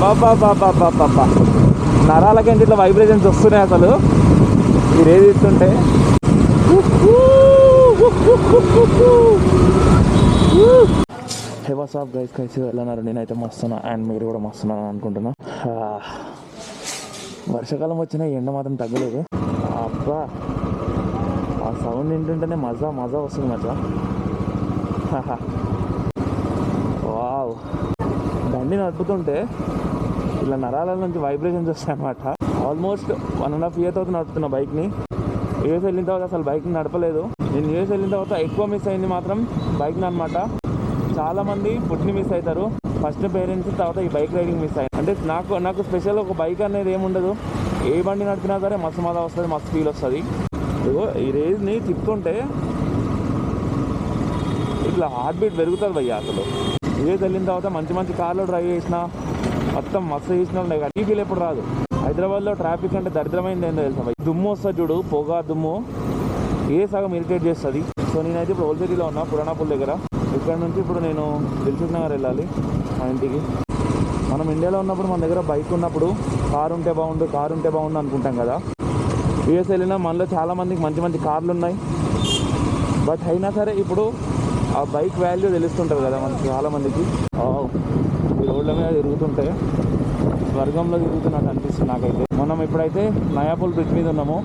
బాబా బాబా బాబా నరాలకేంటి ఇట్లా వైబ్రేషన్స్ వస్తున్నాయి అసలు. మీరు ఏది ఇస్తుంటే? హే వాట్స్ ఆఫ్ గైస్ కలిసి వెళ్ళన్నారు. నేనైతే మస్తున్నా. అండ్ మీరు కూడా మస్తున్నాను అనుకుంటున్నా. వర్షాకాలం వచ్చినా ఎండ మాత్రం తగ్గలేదు. అబ్బా ఆ సౌండ్ ఏంటంటేనే మజా మజా వస్తుంది మజా. బండి నడుపుతుంటే ఇలా నరాల నుంచి వైబ్రేషన్స్ వస్తాయి అన్నమాట almost one and half year తర్వాత నడుపుతున్న బైక్ని యూఎస్ వెళ్ళిన తర్వాత అసలు బైక్ని నడపలేదు. నేను యూఎస్ వెళ్ళిన తర్వాత ఎక్కువ మిస్ అయింది మాత్రం బైక్ని అనమాట చాలామంది ఫుడ్ని మిస్ అవుతారు. ఫస్ట్ పేరెంట్స్ తర్వాత ఈ బైక్ రైడింగ్ మిస్ అయ్యింది అంటే నాకు నాకు స్పెషల్ ఒక బైక్ అనేది ఏముండదు. ఏ బండి నడిపినా సరే మస్తు మజా వస్తుంది మస్తు ఫీల్ వస్తుంది. ఇదిగో ఈ రేజ్ని తిప్పుతుంటే ఇట్లా హార్ట్ బీట్ పెరుగుతుంది భయ్య అసలు. యూఎస్ వెళ్ళిన తర్వాత మంచి మంచి కార్లో డ్రైవ్ చేసిన మొత్తం మస్తు చేసిన ఉన్నాయి కానీ ఫీల్ ఎప్పుడు రాదు. హైదరాబాద్లో ట్రాఫిక్ అంటే దరిద్రమైంది ఏందో తెలుసా దుమ్ము వస్తుంది చూడు పొగ దుమ్ము. ఏ సగం ఇరిటేట్ చేస్తుంది? సో నేనైతే ఇప్పుడు ఓల్డ్ సిటీలో ఉన్నా పురాణాపూల్ దగ్గర. ఇక్కడ నుంచి ఇప్పుడు నేను దిల్సుఖ్ నగర్ వెళ్ళాలి మా ఇంటికి. మనం ఇండియాలో ఉన్నప్పుడు మన దగ్గర బైక్ ఉన్నప్పుడు కారు ఉంటే బాగుండు కారు ఉంటే బాగుండు అనుకుంటాం కదా. యూఎస్ వెళ్ళినా మనలో చాలామందికి మంచి మంచి కార్లు ఉన్నాయి. బట్ అయినా సరే ఇప్పుడు ఆ బైక్ వాల్యూ తెలుస్తుంటుంది కదా మనకి చాలా మందికి. వావ్, ఈ రోడ్ల మీద తిరుగుతుంటే స్వర్గంలో తిరుగుతున్నట్టు అనిపిస్తుంది నాకైతే. మనం ఇప్పుడైతే నయాపూల్ బ్రిడ్జ్ మీద ఉన్నాము.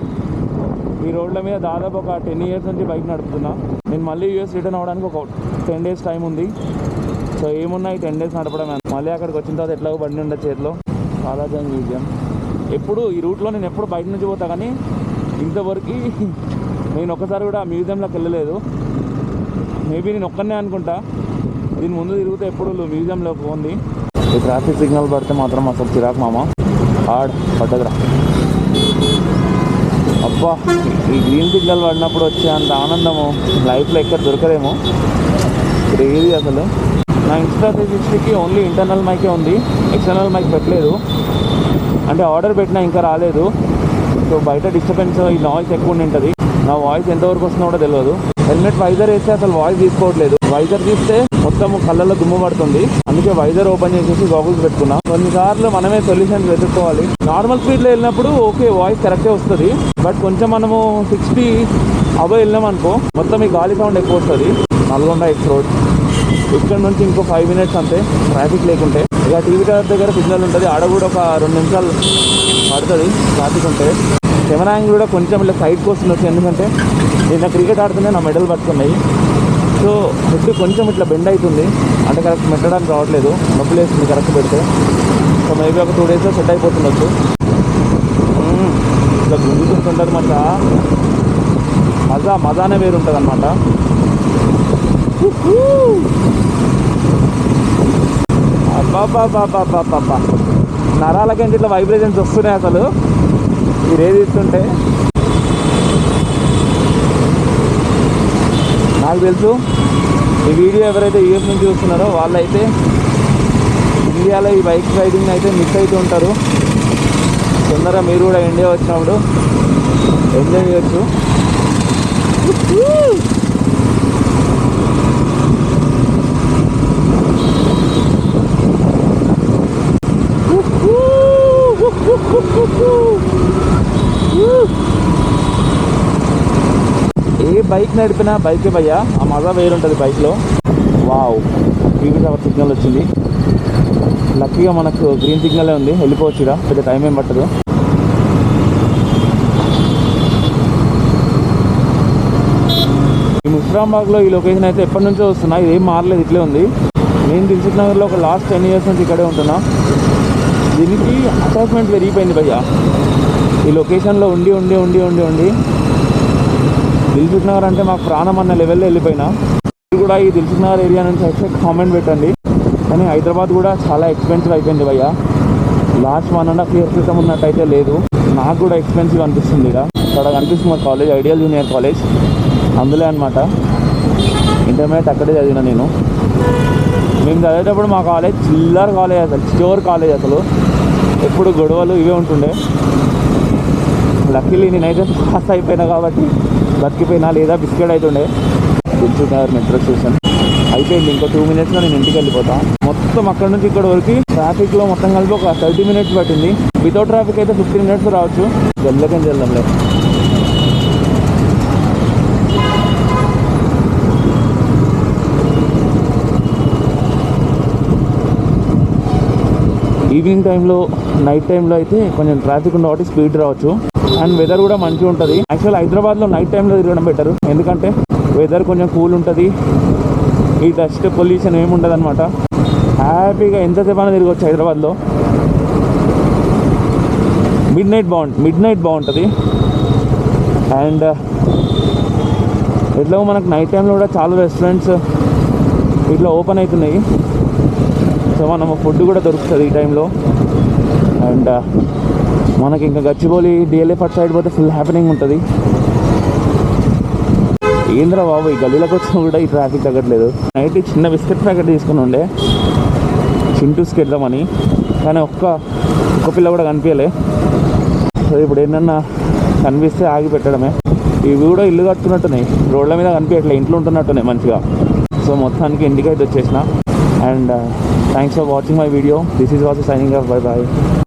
ఈ రోడ్ల మీద దాదాపు ఒక టెన్ ఇయర్స్ నుంచి బైక్ నడుపుతున్నా. నేను మళ్ళీ యూఎస్ రిటర్న్ అవ్వడానికి ఒక టెన్ డేస్ టైం ఉంది. సో ఏమున్నాయి టెన్ డేస్ నడపడమే మళ్ళీ అక్కడికి వచ్చిన తర్వాత ఎట్లాగో బండి ఉండే చేతిలో. సాలాజంగ్ మ్యూజియం. ఎప్పుడు ఈ రూట్లో నేను ఎప్పుడు బయట నుంచి పోతా కానీ ఇంతవరకు నేను ఒక్కసారి కూడా ఆ మ్యూజియంలోకి వెళ్ళలేదు. మేబీ నేను ఒక్కనే అనుకుంటా. దీని ముందు తిరిగితే ఎప్పుడు మ్యూజియంలో ఉంది ఈ ట్రాఫిక్ సిగ్నల్ పడితే మాత్రం అసలు చిరాకు మామ. హార్డ్ పడ్డదురా అబ్బా ఈ గ్రీన్ సిగ్నల్ పడినప్పుడు వచ్చే అంత ఆనందము లైఫ్లో ఎక్కడ దొరకదేమో క్రేజీ అసలు? నా ఇన్స్టా త్రీ సిక్స్టీకి ఓన్లీ ఇంటర్నల్ మైకే ఉంది. ఎక్స్టర్నల్ మైక్ పెట్టలేదు. అంటే ఆర్డర్ పెట్టినా ఇంకా రాలేదు. సో బయట డిస్టర్బెన్స్ ఈ నాయిస్ ఎక్కువ ఉంటుంది. నా వాయిస్ ఎంతవరకు వస్తుందో కూడా తెలియదు. హెల్మెట్ వైజర్ వేస్తే అసలు వాయిస్ తీసుకోవట్లేదు. వైజర్ తీస్తే మొత్తం కళ్ళల్లో దుమ్ము పడుతుంది. అందుకే వైజర్ ఓపెన్ చేసేసి గాగుల్స్ పెట్టుకున్నా. కొన్నిసార్లు మనమే సొల్యూషన్స్ వెతుక్కోవాలి. నార్మల్ స్పీడ్లో వెళ్ళినప్పుడు ఓకే వాయిస్ కరెక్టే వస్తుంది. బట్ కొంచెం మనము సిక్స్టీ అబో వెళ్ళాం అనుకో మొత్తం ఈ గాలి సౌండ్ ఎక్కువ వస్తుంది. నల్గొండ ఎక్స్ రోడ్ ఇక్కడ నుంచి ఇంకో ఫైవ్ మినిట్స్ అంతే ట్రాఫిక్ లేకుంటే. ఇక టీవీ టవర్ దగ్గర సిగ్నల్ ఉంటుంది. ఆడ కూడా ఒక రెండు నిమిషాలు పడుతుంది ట్రాఫిక్ ఉంటే. కెమెరా యాంగిల్ కూడా కొంచెం ఇలా సైడ్కి వస్తుంది ఎందుకంటే నేను క్రికెట్ ఆడుతూనే నా మెడల్ పట్టుకున్నాయి. సో హెడ్ కొంచెం ఇట్లా బెండ్ అవుతుంది. అంటే కరెక్ట్ పెట్టడానికి రావట్లేదు. నొప్పి లేస్తుంది కరెక్ట్ పెడితే. సో మేబీ ఒక టూ డేస్లో సెట్ అయిపోతుండొచ్చు. ఇట్లా గుంజుకుంటుంటుంది మజా మజా మజానే వేరు ఉంటుంది అనమాట అబ్బాబ్బాబ్బాబ్బాబ్బా నరాలకేంటి ఇట్లా వైబ్రేషన్స్ వస్తున్నాయి అసలు. మీరు ఏది ఇస్తుంటే నాకు తెలుసు ఈ వీడియో ఎవరైతే యూఎస్ నుంచి చూస్తున్నారో వాళ్ళైతే ఇండియాలో ఈ బైక్ రైడింగ్ అయితే మిస్ అవుతూ ఉంటారు. తొందరగా మీరు కూడా ఇండియా వచ్చినప్పుడు ఎంజాయ్ చేయొచ్చు. బైక్ నడిపిన బైకే భయ్యా. ఆ మజా వేరుంటుంది బైక్లో వావ్ గ్రీన్ టవర్ సిగ్నల్ వచ్చింది. లక్కీగా మనకు గ్రీన్ సిగ్నలే ఉంది. వెళ్ళిపోవచ్చు ఇక పెద్ద టైం ఏం పట్టదు. ఈ ముస్రాంబాగ్లో ఈ లొకేషన్ అయితే ఎప్పటి నుంచో వస్తున్నా. ఇది ఏం మారలేదు ఇట్లే ఉంది. నేను దిల్సుఖ్ నగర్లో ఒక లాస్ట్ టెన్ ఇయర్స్ నుంచి ఇక్కడే ఉంటున్నా. దీనికి అటాచ్మెంట్ పెరిగిపోయింది భయ్యా. ఈ లొకేషన్లో ఉండి ఉండి ఉండి ఉండి ఉండి దిల్సుఖ్ నగర్ అంటే మాకు ప్రాణం అన్న లెవెల్లో వెళ్ళిపోయినా. మీరు కూడా ఈ దిల్సుఖ్ నగర్ ఏరియా నుంచి అయితే కామెంట్ పెట్టండి. కానీ హైదరాబాద్ కూడా చాలా ఎక్స్పెన్సివ్ అయిపోయింది భయ్యా. Last one and half year క్రితం ఉన్నట్టయితే లేదు. నాకు కూడా ఎక్స్పెన్సివ్ అనిపిస్తుంది ఇక్కడ అక్కడ కనిపిస్తుంది మా కాలేజ్ ఐడియల్ జూనియర్ కాలేజ్ అందులో అనమాట ఇంటర్మీడియట్ అక్కడే చదివిన నేను. మేము చదివేటప్పుడు మా కాలేజ్ చిల్లర్ కాలేజ్ అసలు స్టోర్ కాలేజ్ అసలు. ఎప్పుడు గొడవలు ఇవే ఉంటుండే. లక్కీలీ నేనైతే పాస్ అయిపోయినా కాబట్టి బతికిపోయినా లేదా బిస్కెట్ అవుతుండే దిల్సుఖ్ మెట్రో స్టేషన్ అయిపోయింది ఇంకో టూ మినిట్స్లో నేను ఇంటికి వెళ్ళిపోతా. మొత్తం అక్కడ నుంచి ఇక్కడ వరకు ట్రాఫిక్లో మొత్తం కలిపి ఒక థర్టీ మినిట్స్ పట్టింది. వితౌట్ ట్రాఫిక్ అయితే ఫిఫ్టీన్ మినిట్స్ రావచ్చు. జల్లకం జల్లంలే. ఈవినింగ్ టైంలో నైట్ టైంలో అయితే కొంచెం ట్రాఫిక్ ఉన్న కాబట్టి స్పీడ్ రావచ్చు. అండ్ వెదర్ కూడా మంచిగా ఉంటుంది. యాక్చువల్ హైదరాబాద్లో నైట్ టైంలో తిరగడం బెటర్ ఎందుకంటే వెదర్ కొంచెం కూల్ ఉంటుంది. ఈ డస్ట్ పొల్యూషన్ ఏమి ఉండదు అనమాట హ్యాపీగా ఎంతసేపు అయినా తిరగవచ్చు హైదరాబాద్లో. మిడ్ నైట్ బాగుంటుంది మిడ్ నైట్ బాగుంటుంది. అండ్ ఎట్లాగో మనకు నైట్ టైంలో కూడా చాలా రెస్టారెంట్స్ ఇట్లా ఓపెన్ అవుతున్నాయి. సో మనం ఫుడ్ కూడా దొరుకుతుంది ఈ టైంలో. అండ్ uh, మనకి ఇంకా గచ్చిబౌలి డిఎల్ఏ అటు సైడ్ పోతే ఫుల్ హ్యాపెనింగ్ ఉంటుంది. ఏంద్రా బాబు ఈ గల్లీలకు వచ్చినా కూడా ఈ ట్రాఫిక్ తగ్గట్లేదు. నైట్ ఈ చిన్న బిస్కెట్ ప్యాకెట్ తీసుకుని ఉండే. చింటూస్కి వెళ్దామని కానీ ఒక్క ఒక్క పిల్ల కూడా కనిపించలే సో ఇప్పుడు ఏంటన్నా కనిపిస్తే ఆగి పెట్టడమే. ఇవి కూడా ఇల్లు కట్టుకున్నట్టున్నాయి. రోడ్ల మీద కనిపించట్లే ఇంట్లో ఉంటున్నట్టున్నాయి మంచిగా. సో మొత్తానికి ఇంటికి అయితే వచ్చేసిన. and uh, thanks for watching my video. This is Vasu signing off. Bye bye